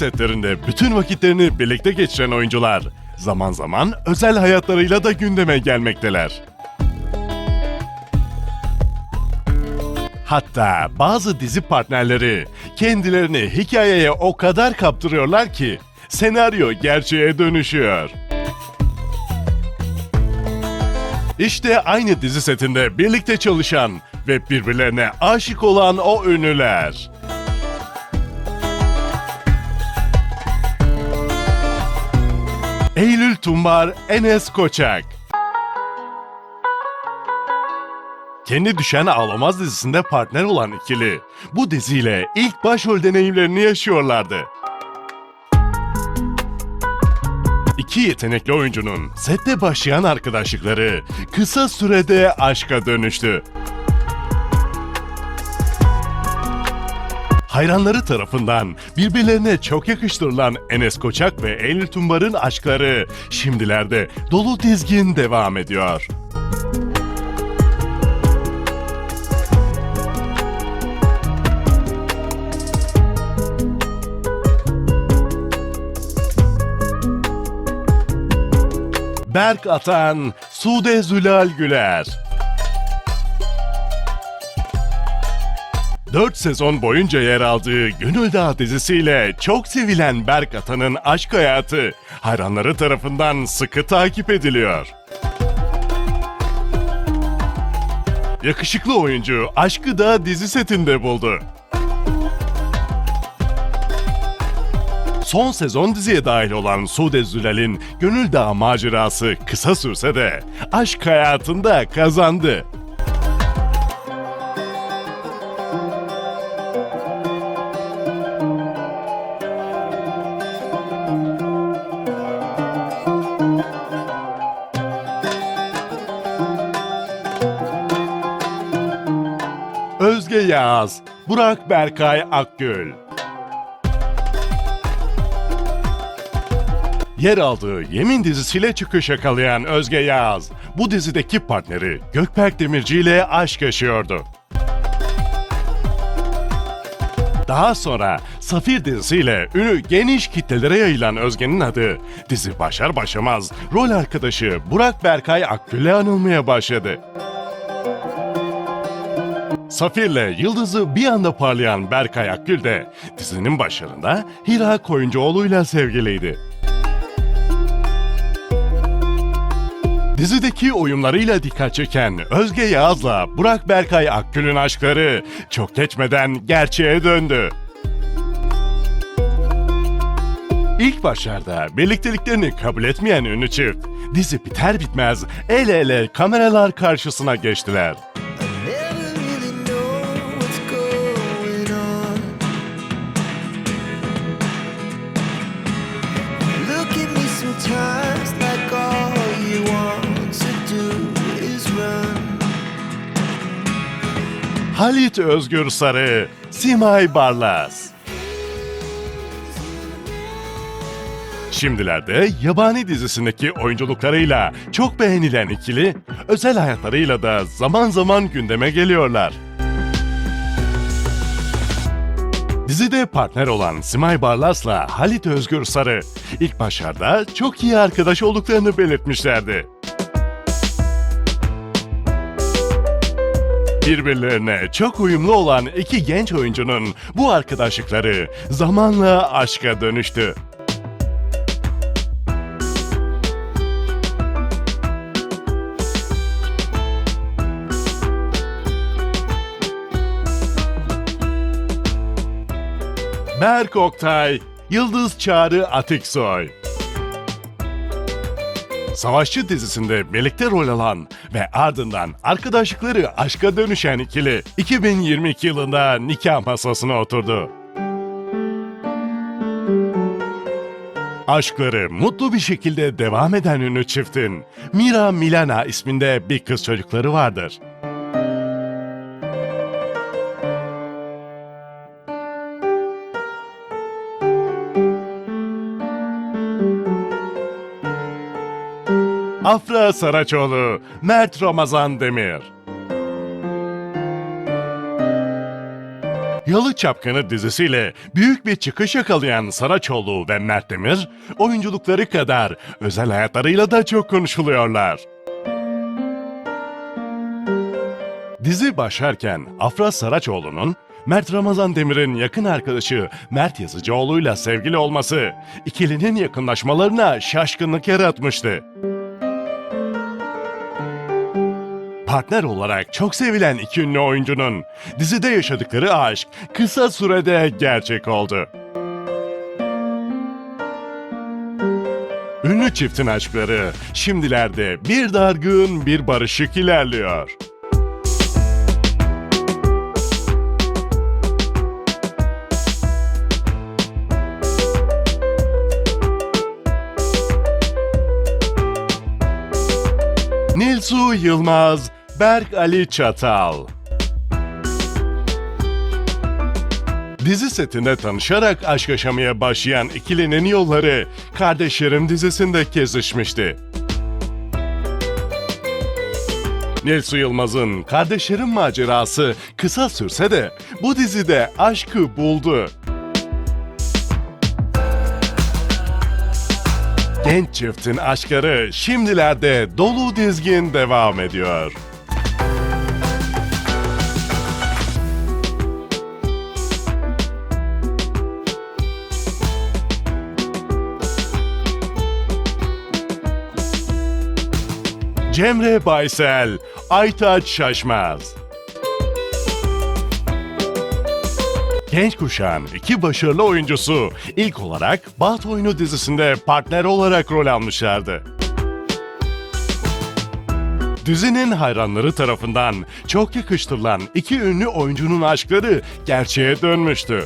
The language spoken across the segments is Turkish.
setlerinde bütün vakitlerini birlikte geçiren oyuncular zaman zaman özel hayatlarıyla da gündeme gelmekteler. Hatta bazı dizi partnerleri kendilerini hikayeye o kadar kaptırıyorlar ki senaryo gerçeğe dönüşüyor. İşte aynı dizi setinde birlikte çalışan ve birbirlerine aşık olan o ünlüler. Eylül Tumbar, Enes Koçak. Kendi Düşen Ağlamaz dizisinde partner olan ikili, bu diziyle ilk başrol deneyimlerini yaşıyorlardı. İki yetenekli oyuncunun sette başlayan arkadaşlıkları kısa sürede aşka dönüştü. Hayranları tarafından birbirlerine çok yakıştırılan Enes Koçak ve Eylül Tumbar'ın aşkları şimdilerde dolu dizgin devam ediyor. Berk Atan, Sude Zülal Güler. 4 sezon boyunca yer aldığı Gönül Dağı dizisiyle çok sevilen Berk Atan'ın aşk hayatı hayranları tarafından sıkı takip ediliyor. Yakışıklı oyuncu aşkı da dizi setinde buldu. Son sezon diziye dahil olan Sude Zülal'in Gönül Dağı macerası kısa sürse de aşk hayatında kazandı. Yağız, Burak Berkay Akgül. Yer aldığı Yemin dizisiyle çıkış yakalayan Özge Yağız, bu dizideki partneri Gökberk Demirci ile aşk yaşıyordu. Daha sonra Safir dizisiyle ünü geniş kitlelere yayılan Özge'nin adı dizi başar başlamaz rol arkadaşı Burak Berkay Akgül'le anılmaya başladı. Safir'le yıldızı bir anda parlayan Berkay Akgül de dizinin başlarında Hira Koyuncuoğlu'yla sevgiliydi. Dizideki oyunlarıyla dikkat çeken Özge Yağız'la Burak Berkay Akgül'ün aşkları çok geçmeden gerçeğe döndü. İlk başlarda birlikteliklerini kabul etmeyen ünlü çift, dizi biter bitmez el ele kameralar karşısına geçtiler. Halit Özgür Sarı, Simay Barlas. Şimdilerde Yabani dizisindeki oyunculuklarıyla çok beğenilen ikili, özel hayatlarıyla da zaman zaman gündeme geliyorlar. Dizide partner olan Simay Barlas'la Halit Özgür Sarı ilk başlarda çok iyi arkadaş olduklarını belirtmişlerdi. Birbirlerine çok uyumlu olan iki genç oyuncunun bu arkadaşlıkları zamanla aşka dönüştü. Berk Oktay, Yıldız Çağrı Atiksoy. Savaşçı dizisinde birlikte rol alan ve ardından arkadaşlıkları aşka dönüşen ikili 2022 yılında nikah masasına oturdu. Aşkları mutlu bir şekilde devam eden ünlü çiftin Mira Milana isminde bir kız çocukları vardır. Afra Saraçoğlu, Mert Ramazan Demir. Yalı Çapkını dizisiyle büyük bir çıkış yakalayan Saraçoğlu ve Mert Demir, oyunculukları kadar özel hayatlarıyla da çok konuşuluyorlar. Dizi başlarken Afra Saraçoğlu'nun Mert Ramazan Demir'in yakın arkadaşı Mert Yazıcıoğlu'yla sevgili olması ikilinin yakınlaşmalarına şaşkınlık yaratmıştı. Partner olarak çok sevilen iki ünlü oyuncunun dizide yaşadıkları aşk kısa sürede gerçek oldu. Ünlü çiftin aşkları şimdilerde bir dargın bir barışık ilerliyor. Nilsu Yılmaz, Berk Ali Çatal. Dizi setinde tanışarak aşk yaşamaya başlayan ikilinin yolları Kardeşlerim dizisinde kesişmişti. Nilsu Yılmaz'ın Kardeşlerim macerası kısa sürse de bu dizide aşkı buldu. Genç çiftin aşkları şimdilerde dolu dizgin devam ediyor. Cemre Baysel, Aytaç Şaşmaz. Genç kuşağın iki başarılı oyuncusu ilk olarak Bat Oyunu dizisinde partner olarak rol almışlardı. Dizinin hayranları tarafından çok yakıştırılan iki ünlü oyuncunun aşkları gerçeğe dönmüştü.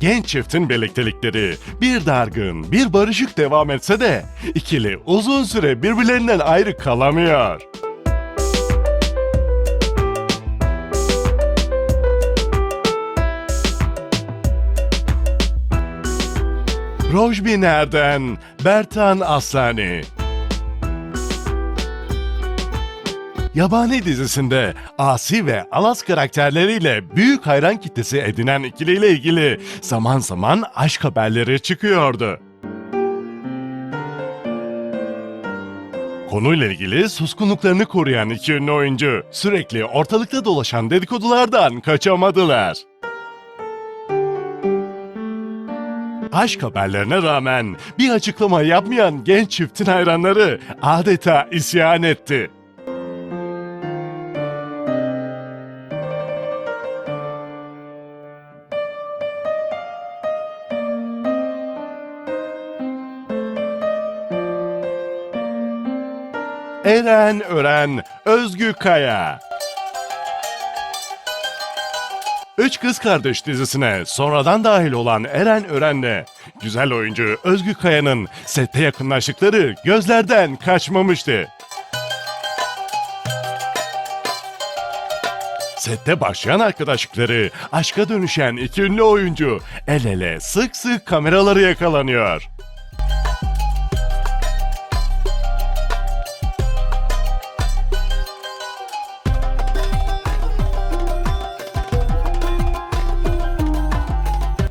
Genç çiftin birliktelikleri bir dargın, bir barışık devam etse de ikili uzun süre birbirlerinden ayrı kalamıyor. Rojbi Ner'den Bertan Aslani. Yabani dizisinde Asi ve Alas karakterleriyle büyük hayran kitlesi edinen ikiliyle ilgili zaman zaman aşk haberleri çıkıyordu. Konuyla ilgili suskunluklarını koruyan iki ünlü oyuncu sürekli ortalıkta dolaşan dedikodulardan kaçamadılar. Aşk haberlerine rağmen bir açıklama yapmayan genç çiftin hayranları adeta isyan etti. Eren Ören, Özgü Kaya. Üç Kız Kardeş dizisine sonradan dahil olan Eren Ören'le güzel oyuncu Özgü Kaya'nın sette yakınlaştıkları gözlerden kaçmamıştı. Sette başlayan arkadaşlıkları aşka dönüşen iki ünlü oyuncu el ele sık sık kameraları yakalanıyor.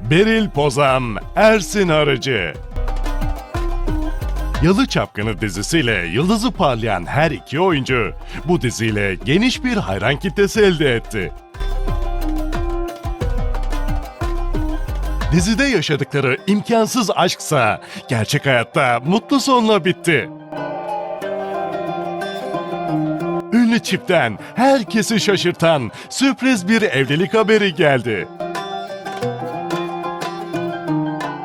Beril Pozan, Ersin Arıcı. Yalı Çapkını dizisiyle yıldızı parlayan her iki oyuncu bu diziyle geniş bir hayran kitlesi elde etti. Dizide yaşadıkları imkansız aşksa gerçek hayatta mutlu sonla bitti. Ünlü çiftten herkesi şaşırtan sürpriz bir evlilik haberi geldi.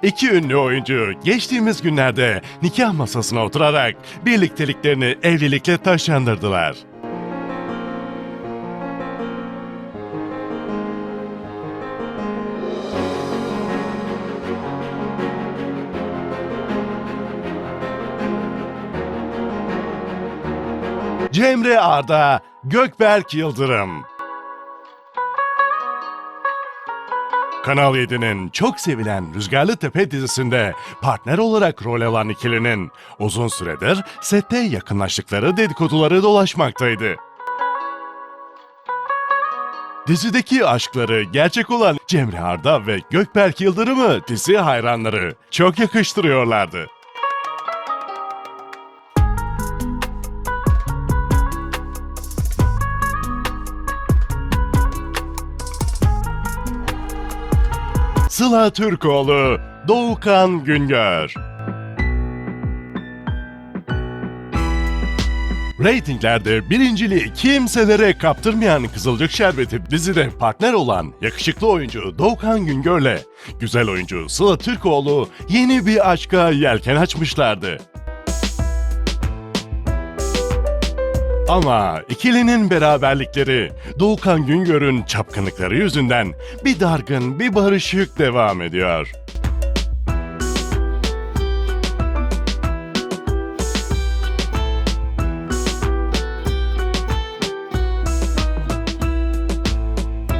İki ünlü oyuncu geçtiğimiz günlerde nikah masasına oturarak birlikteliklerini evlilikle taşlandırdılar. Cemre Arda, Gökberk Yıldırım. Kanal 7'nin çok sevilen Rüzgarlı Tepe dizisinde partner olarak rol alan ikilinin uzun süredir sette yakınlaştıkları dedikoduları dolaşmaktaydı. Dizideki aşkları gerçek olan Cemre Arda ve Gökberk Yıldırım'ı dizi hayranları çok yakıştırıyorlardı. Sıla Türkoğlu, Doğukan Güngör. Ratinglerde birinciliği kimselere kaptırmayan Kızılcık Şerbeti dizide partner olan yakışıklı oyuncu Doğukan Güngör'le güzel oyuncu Sıla Türkoğlu yeni bir aşka yelken açmışlardı. Ama ikilinin beraberlikleri Doğukan Güngör'ün çapkınlıkları yüzünden bir dargın bir barışık devam ediyor.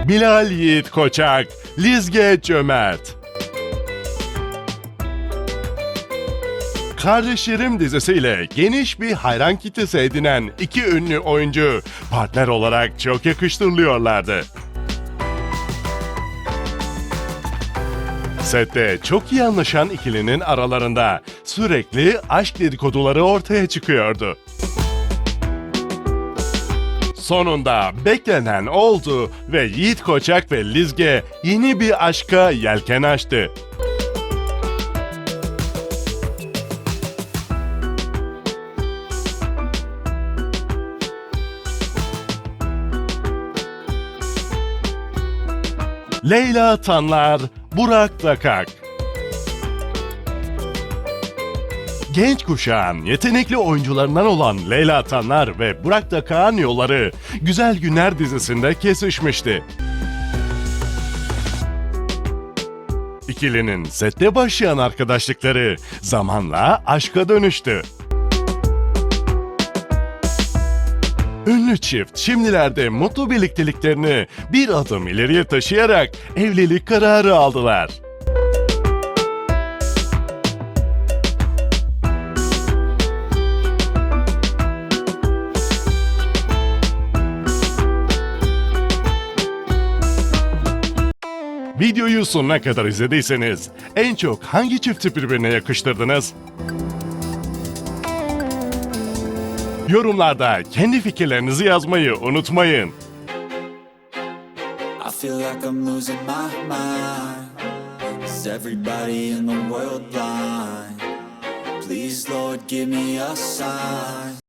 Bilal Yiğit Koçak, Lizge Cömert. Kardeşlerim dizisiyle geniş bir hayran kitlesi edinen iki ünlü oyuncu partner olarak çok yakıştırılıyorlardı. Sette çok iyi anlaşan ikilinin aralarında sürekli aşk dedikoduları ortaya çıkıyordu. Sonunda beklenen oldu ve Yiğit Koçak ve Lizge yeni bir aşka yelken açtı. Leyla Tanlar, Burak Dakak. Genç kuşağın yetenekli oyuncularından olan Leyla Tanlar ve Burak Dakak'ın yolları Güzel Günler dizisinde kesişmişti. İkilinin sette başlayan arkadaşlıkları zamanla aşka dönüştü. Ünlü çift şimdilerde mutlu birlikteliklerini bir adım ileriye taşıyarak evlilik kararı aldılar. Videoyu sonuna kadar izlediyseniz en çok hangi çifti birbirine yakıştırdınız? Yorumlarda kendi fikirlerinizi yazmayı unutmayın. I feel like I'm losing my mind. Is everybody in the world blind? Please, Lord, give me a sign.